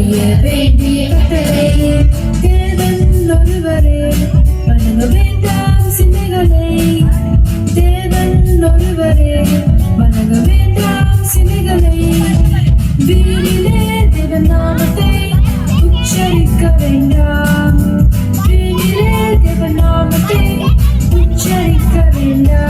அறிய வேண்டிய கட்டளை தேவன் ஒருவரே வணங்க வேண்டாம் சிந்தைகளை. தேவன் ஒருவரே வணங்க வேண்டாம் சிந்தைகளை. வீரிலே தேவன் நாமத்தை உச்சரிக்க வேண்டாம். வீரிலே தேவன் நாமத்தை உச்சரிக்க வேண்டாம்.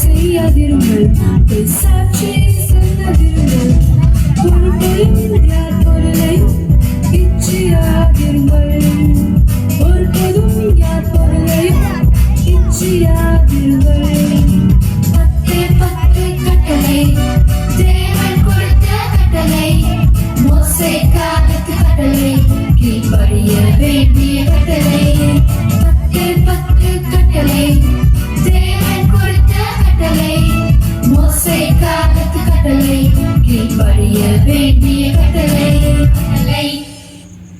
செய்யாதிருங்கள் சாட்சி செல்லாதிருங்கள் பொருட்கள் யார் பொருளை இச்சையாதிருங்கள். ஒருபோதும் யார் பொருளை இச்சையாதிருங்கள். பத்து பத்து கட்டளை தேவன் கொடுத்த கட்டளை மோசை காலத்து கட்டளை கீழ்படிய வேண்டிய கட்டளை. பத்து பத்து கட்டளை வேண்டி பழிய வேண்டிய கட்டளை